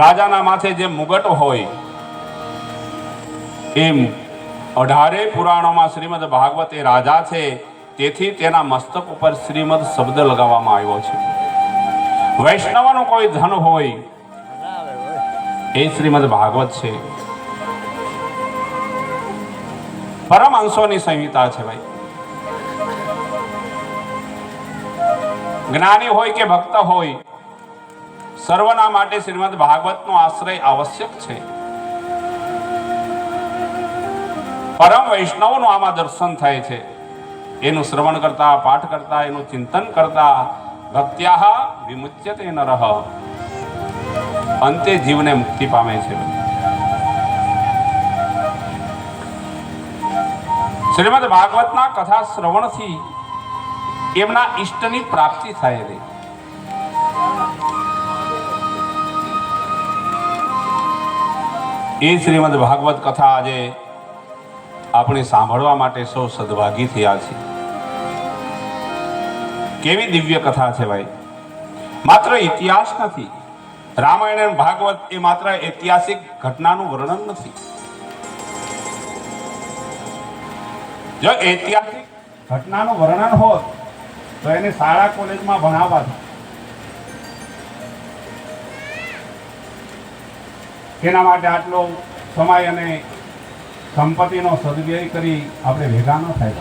રાજાના માથે જે મુગટ હોય, એમ અઢારે પુરાણોમાં શ્રીમદ ભાગવત એ રાજા છે, તેથી તેના મસ્તક ઉપર શ્રીમદ શબ્દ લગાવવામાં આવ્યો છે. વૈષ્ણવનું કોઈ ધન હોય, એ શ્રીમદ ભાગવત છે. પરમહંસોની સંહિતા છે ભાઈ. જ્ઞાની હોય કે ભક્ત હોય સર્વના માટે શ્રીમદ ભાગવતનો આશ્રય આવશ્યક છે. પરમ વૈષ્ણવનું આમાં દર્શન થાય છે. એનું શ્રવણ કરતા, પાઠ કરતા, એનું ચિંતન કરતા ભક્ત્યાહ વિમુચ્યતે નરહ અંતે જીવને મુક્તિ પામે છે. શ્રીમદ ભાગવતના કથા શ્રવણથી એમના ઈષ્ટની પ્રાપ્તિ થાય છે. એ શ્રીમદ ભાગવત કથા આજે આપણે સાંભળવા માટે સૌ સદભાગી થયા છે કેવી દિવ્ય કથા છે ભાઈ? માત્ર ઇતિહાસ નથી, રામાયણ અને ભાગવત એ માત્ર ઐતિહાસિક ઘટનાનું વર્ણન નથી. જો ઐતિહાસિક ઘટનાનું વર્ણન હોત, તો એને શાળા કોલેજમાં ભણાવવા તેના માટે આટલો સમય અને સંપત્તિનો સદવ્યય કરી આપણે ભેગા ન થાય.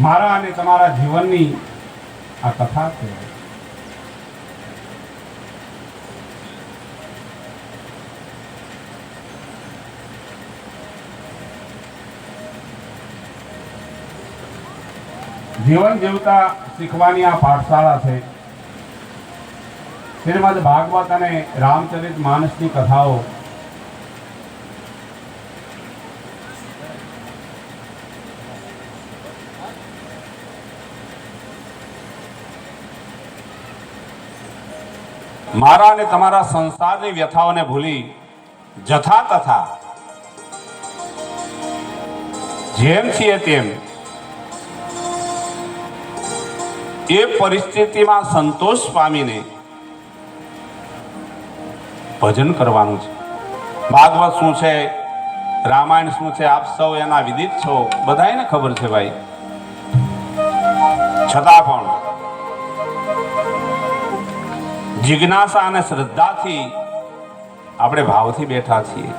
મારા અને તમારા જીવનની આ કથા છે. જીવન જીવતા શીખવાની આ પાઠશાળા છે. શ્રીમદ ભાગવત અને રામચરિત માનસની કથાઓ મારા અને તમારા સંસારની વ્યથાઓને ભૂલી જથા તથા જેમ છીએ તેમ એ પરિસ્થિતિમાં સંતોષ પામીને ભજન કરવાનું છે. ભાગવત શું છે? રામાયણ શું છે? આપ સૌ એના વિદિત છો. બધાને ખબર છે ભાઈ? છતાં પણ જિજ્ઞાસા અને શ્રદ્ધાથી આપણે ભાવથી બેઠા છીએ.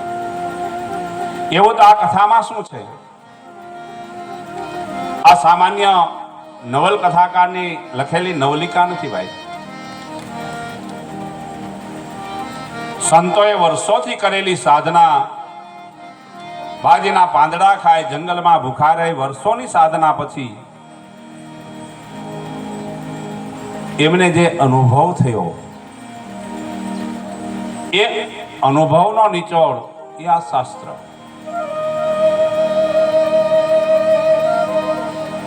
એવું તો આ કથામાં શું છે? આ સામાન્ય નવલકથાકારની લખેલી નવલિકા નથી ભાઈ. સંતોએ વર્ષોથી કરેલી સાધના બાજીના પાંદડા ખાય, જંગલમાં ભૂખા રહી, વર્ષોની સાધના પછી એમને જે અનુભવ થયો, એ અનુભવનો નિચોડ, એ આ શાસ્ત્ર.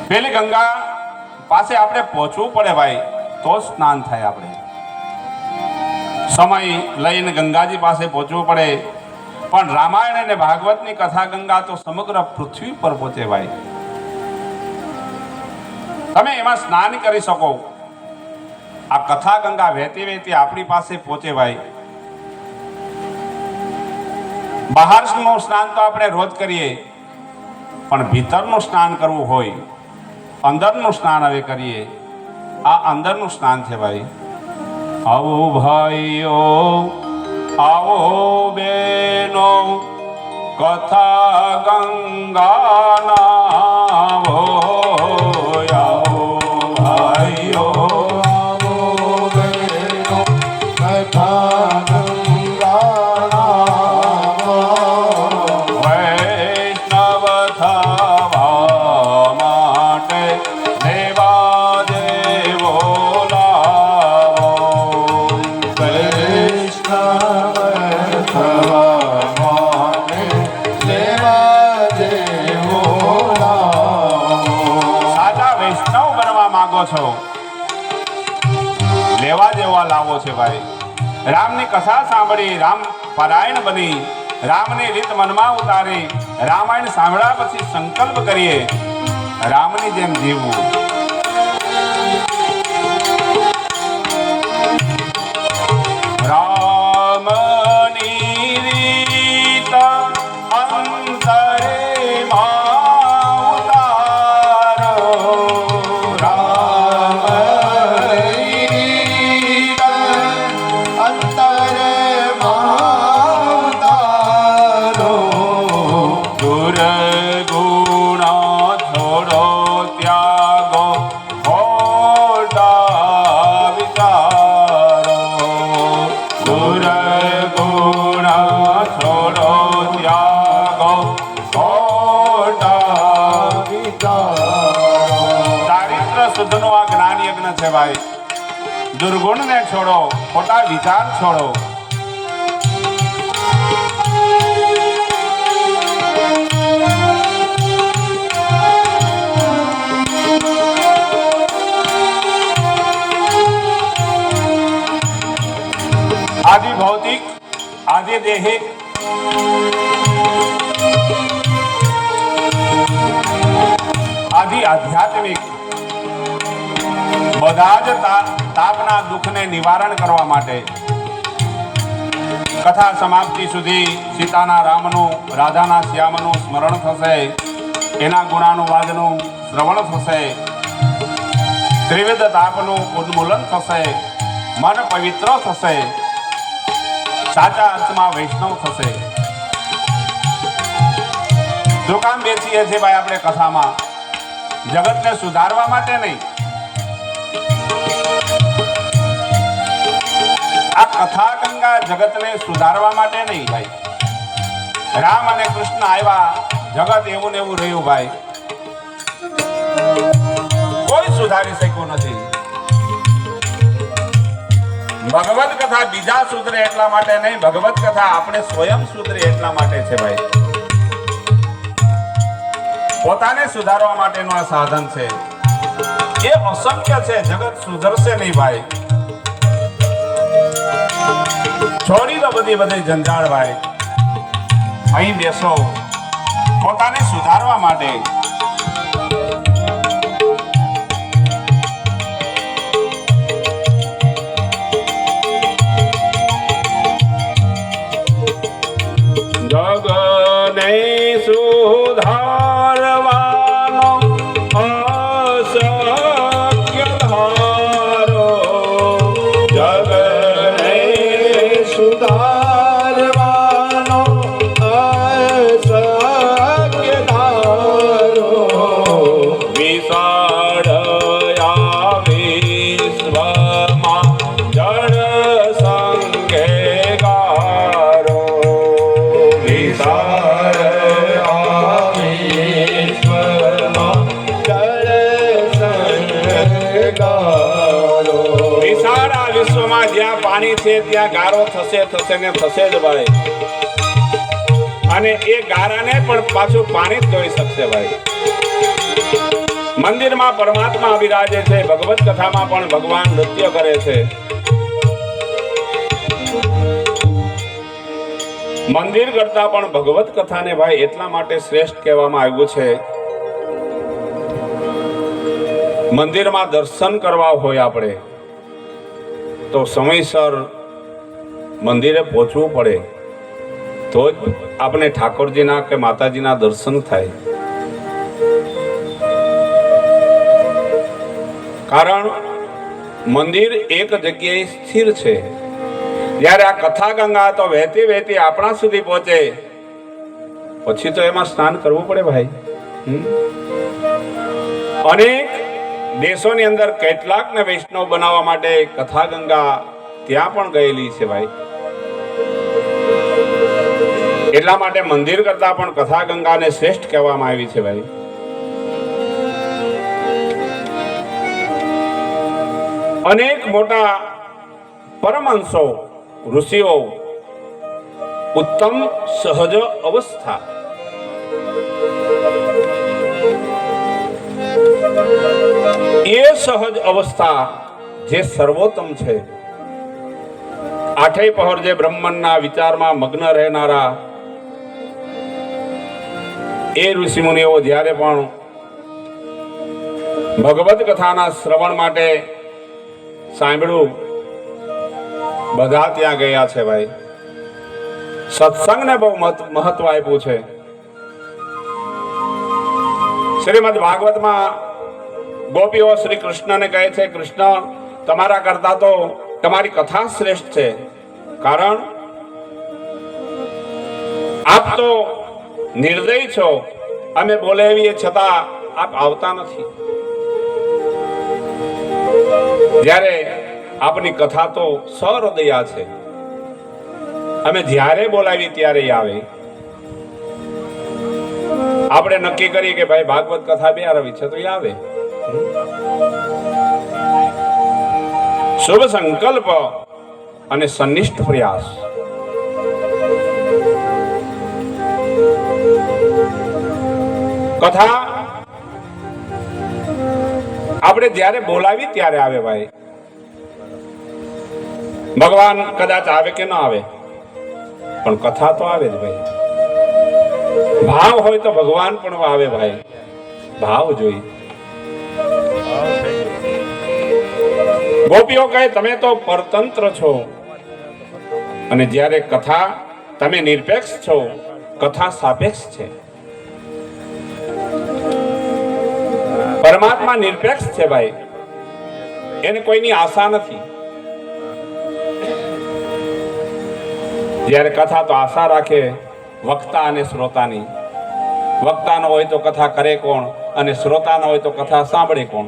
પેલી ગંગા પાસે આપણે પહોંચવું પડે ભાઈ, તો સ્નાન થાય આપણે. સમય લઈને ગંગાજી પાસે પહોંચવું પડે. પણ રામાયણ અને ભાગવતની કથા ગંગા તો સમગ્ર પૃથ્વી પર પહોંચે ભાઈ. તમે એમાં સ્નાન કરી શકો. આ કથા ગંગા વહેતી વહેતી આપણી પાસે પહોંચે ભાઈ. બહારનું સ્નાન તો આપણે રોજ કરીએ. પણ ભીતરનું સ્નાન કરવું હોય. અંદરનું સ્નાન હવે કરીએ. આ અંદરનું સ્નાન છે ભાઈ. આવો ભાઈઓ આવો બેનો કથા ગંગાના આવો છો? લેવા દેવા લાવો છે ભાઈ. રામની કથા સાંભળી, રામ પરાયણ બની, રામની રીત મનમાં ઉતારી, રામાયણ સાંભળ્યા પછી સંકલ્પ કરીએ. રામની જેમ જીવવું. છે ભાઈ દુર્ગુણને છોડો ખોટા વિચાર છોડો. આદિ ભૌતિક આદિ દેહિક. આદિ આધ્યાત્મિક. બધા જ તાપના દુઃખને નિવારણ કરવા માટે કથા સમાપ્તિ સુધી સીતાના રામનું, રાધાના શ્યામનું સ્મરણ થશે. એના ગુણાનુવાદનું શ્રવણ થશે. ત્રિવિધ તાપનું ઉન્મૂલન થશે. મન પવિત્ર થશે. સાચા અર્થમાં વૈષ્ણવ થશે. દુકાન બેસીએ છીએ ભાઈ આપણે કથામાં. જગતને સુધારવા માટે નહીં. આ કથા ગંગા જગતને સુધારવા માટે નહીં ભાઈ. રામ અને કૃષ્ણ આવ્યા, જગત એવું ને એવું રહ્યું ભાઈ. કોઈ સુધારી શક્યું નથી. ભગવત કથા બીજા સુધરે એટલા માટે નહીં, ભગવત કથા આપણે સ્વયં સુધરે એટલા માટે છે ભાઈ. પોતાને સુધારવા માટેનું આ સાધન છે. એ અસંખ્ય છે, જગત સુધરશે નહીં ભાઈ. છોડી દો બધી બધી જંજાળ ભાઈ અહીં બેસો. પોતાને સુધારવા માટે ત્યાં ગારો થશે થશે ને થશે જ ભાઈ. અને એ ગારાને પણ પાછું પાણી જ શકશે ભાઈ. મંદિરમાં પરમાત્મા બિરાજે છે, ભગવત કથામાં પણ ભગવાન નૃત્ય કરે છે. મંદિર કરતા પણ ભગવત કથાને ભાઈ એટલા માટે શ્રેષ્ઠ કહેવામાં આવ્યું છે. મંદિરમાં દર્શન કરવા હોય આપણે, તો સમયસર મંદિરે પહોંચવું પડે, તો જ આપણે ઠાકોરજીના કે માતાજીના દર્શન થાય. કારણ મંદિર એક જગ્યાએ સ્થિર છે. જ્યારે આ કથા ગંગા તો વહેતી વહેતી આપણા સુધી પહોંચે. પછી તો એમાં સ્નાન કરવું પડે ભાઈ? અનેક દેશોની અંદર કેટલાકને વૈષ્ણવ બનાવવા માટે કથા ગંગા ત્યાં પણ ગયેલી છે ભાઈ. એટલા માટે મંદિર કરતા પણ કથા ગંગાને શ્રેષ્ઠ કહેવામાં આવી છે ભાઈ. અનેક મોટા પરમહંસો, ઋષિઓ ઉત્તમ સહજ અવસ્થા. એ સહજ અવસ્થા જે સર્વોત્તમ છે. આઠેય પહોર જે બ્રહ્માંડના વિચારમાં મગ્ન રહેનારા એ ઋષિ મુનિઓ જ્યારે પણ ભગવત કથાના શ્રવણ માટે સાંભળ્યું, બધા ત્યાં ગયા છે ભાઈ. સત્સંગને બહુ મહત્વ આપ્યું છે. શ્રીમદ ભાગવતમાં ગોપીઓ શ્રી કૃષ્ણને કહે છે, કૃષ્ણ, તમારા કરતા તો તમારી કથા શ્રેષ્ઠ છે. કારણ, આપ તો નિર્દય છો. અમે બોલાવીએ છતાં આપ આવતા નથી. જ્યારે આપની કથા તો સહૃદયા છે. અમે જ્યારે બોલાવી ત્યારે આવે. આપણે નક્કી કરીએ કે ભાઈ ભાગવત કથા બે આરવી છે, તો એ આવે. શુભ સંકલ્પ અને સનિષ્ઠ પ્રયાસ. કથા? આપણે જ્યારે બોલાવી ત્યારે આવે ભાઈ. ભગવાન કદાચ આવે કે ન આવે. પણ કથા તો આવે જ ભાઈ. ભાવ હોય તો ભગવાન પણ આવે ભાઈ. ભાવ જોઈ ગોપીઓ કહે, તમે તો પરતંત્ર છો. અને જ્યારે કથા તમે નિરપેક્ષ છો, કથા સાપેક્ષ છે. પરમાત્મા નિરપેક્ષ છે ભાઈ. એને કોઈની આશા નથી. જ્યારે કથા તો આશા રાખે વક્તા અને શ્રોતાની. વક્તાનો હોય તો કથા કરે કોણ અને શ્રોતાનો હોય તો કથા સાંભળે કોણ?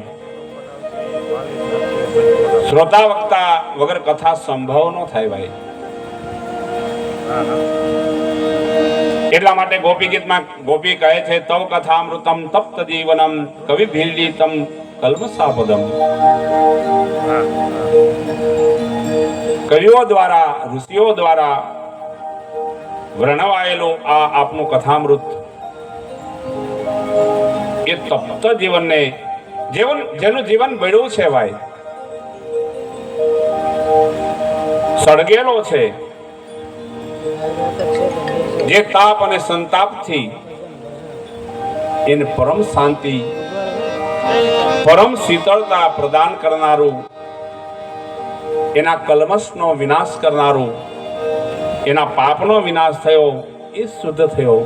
શ્રોતા વક્તા વગર કથા સંભવ ન થાય ભાઈ. એટલા માટે ગોપી ગીતમાં ગોપી કહે છે, તવ કથામૃતમ તપ્ત જીવનમ, કવિ ભીલિતમ કલ્મસાપદમ કવિઓ દ્વારા, ઋષિઓ દ્વારા વર્ણવાયેલું આ આપનું કથામૃત. એ તપ્ત જીવનને જીવન, જેનું જીવન બળ્યું છે ભાઈ, સળગેલો છે. જે તાપ અને સંતાપથી એને પરમ શાંતિ, પરમ શીતળતા પ્રદાન કરનારું, એના કલમશનો વિનાશ કરનારું, એના પાપનો વિનાશ થયો, એ શુદ્ધ થયો.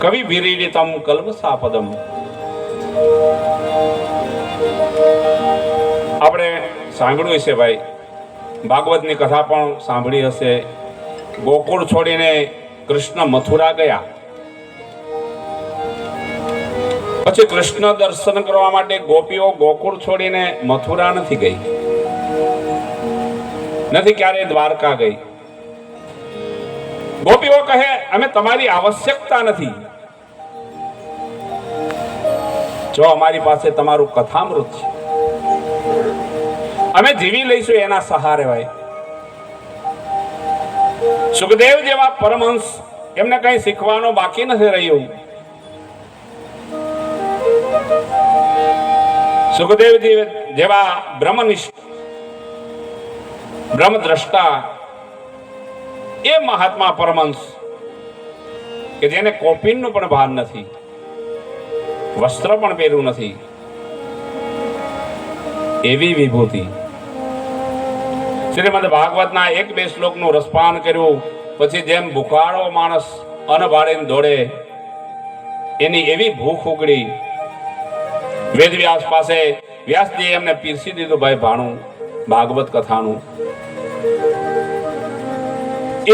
કવિ વિરીડિતમ કલમસાપદમ આપણે સાંભળ્યું છે ભાઈ. ભાગવતની કથા પણ સાંભળી હશે. ગોકુળ છોડીને કૃષ્ણ મથુરા ગયા. પછી કૃષ્ણ દર્શન કરવા માટે ગોપીઓ ગોકુળ છોડીને મથુરા નથી ગઈ. નથી ક્યારે દ્વારકા ગઈ. ગોપીઓ કહે, અમે તમારી આવશ્યકતા નથી. જો અમારી પાસે તમારું કથામૃત છે. અમે જીવી લઈશું એના સહારે ભાઈ. સુખદેવ જેવા પરમહંસ એમને કઈ શીખવાનો બાકી નથી રહ્યું. સુખદેવજી જેવા બ્રહ્મનિષ્ઠ, બ્રહ્મદ્રષ્ટા એ મહાત્મા પરમહંસ કે જેને કોપિનનું પણ ભાન નથી, વસ્ત્ર પણ પહેર્યું નથી. એવી વિભૂતિ. શ્રીમદ ભાગવતના એક બે શ્લોકનું રસપાન કર્યું. પછી જેમ ભૂખાળો માણસ અનભાળીને દોડે, એની એવી ભૂખ ઉગડી. વેદવ્યાસ પાસે વ્યાસજી એમને પીરસી દીધું, ભાઈ ભાણું, ભાગવત કથાનું.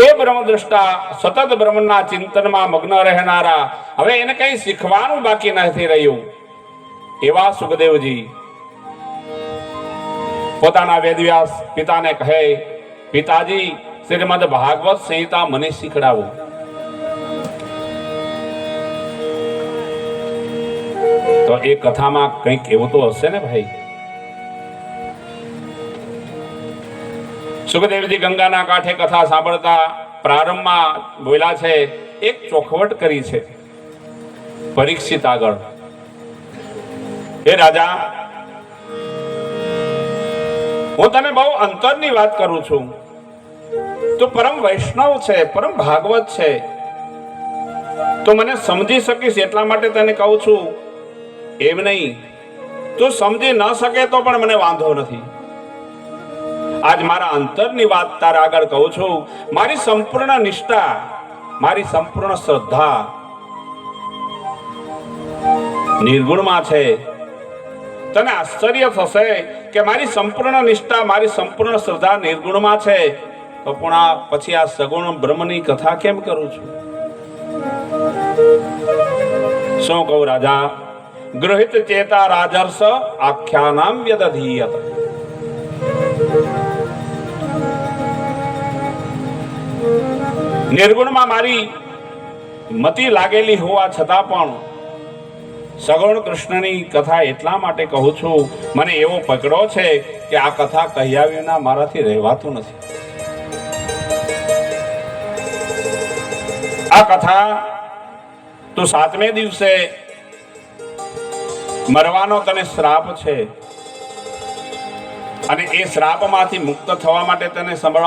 એ બ્રહ્મદ્રષ્ટા સતત બ્રહ્મના ચિંતનમાં મગ્ન રહેનારા, હવે એને કઈ શીખવાનું બાકી નથી રહ્યું. એવા સુખદેવજી પોતાના વેદવ્યાસ પિતાને કહે, પિતાજી, શ્રીમદ ભાગવત સંહિતા મને શીખડાવો. તો એ કથામાં કંઈક એવું તો હશે ને ભાઈ? સુખદેવજી ગંગાના કાંઠે કથા સાંભળતા પ્રારંભમાં બોલ્યા છે, એક ચોખવટ કરી છે, પરીક્ષિત આગળ. હે રાજા હું તને બહુ અંતરની વાત કરું છું. તો પરમ વૈષ્ણવ છે, પરમ ભાગવત છે. તો મને સમજી શકીશ એટલા માટે તને કહું છું. એમ નહીં. તું સમજી ન શકે તો પણ મને વાંધો નથી. આજ મારા અંતરની વાત તારા આગળ કહું છું. મારી સંપૂર્ણ નિષ્ઠા, મારી સંપૂર્ણ શ્રદ્ધા નિર્ગુણમાં છે. તને આશ્ચર્ય થશે કે મારી સંપૂર્ણ નિષ્ઠા, મારી સંપૂર્ણ શ્રદ્ધા નિર્ગુણમાં છે. તો પણ આ પછી આ સગુણ બ્રહ્મની કથા કેમ કરું છું? શું કહું રાજા? ગૃહિત ચેતા રાજર્ષ આખ્યાનામ વ્યદધીયત. નિર્ગુણમાં મારી મતિ લાગેલી હોવા છતાં પણ સગુણ કૃષ્ણની કથા એટલા માટે કહું છું, મને એવો પકડો છે કે આ કથા કહ્યા વિના મારાથી રહેવાતું નથી. આ કથા તો સાતમે દિવસે મરવાનો તને શ્રાપ છે. અને એ શ્રાપમાંથી મુક્ત થવા માટે તને સંભળાવ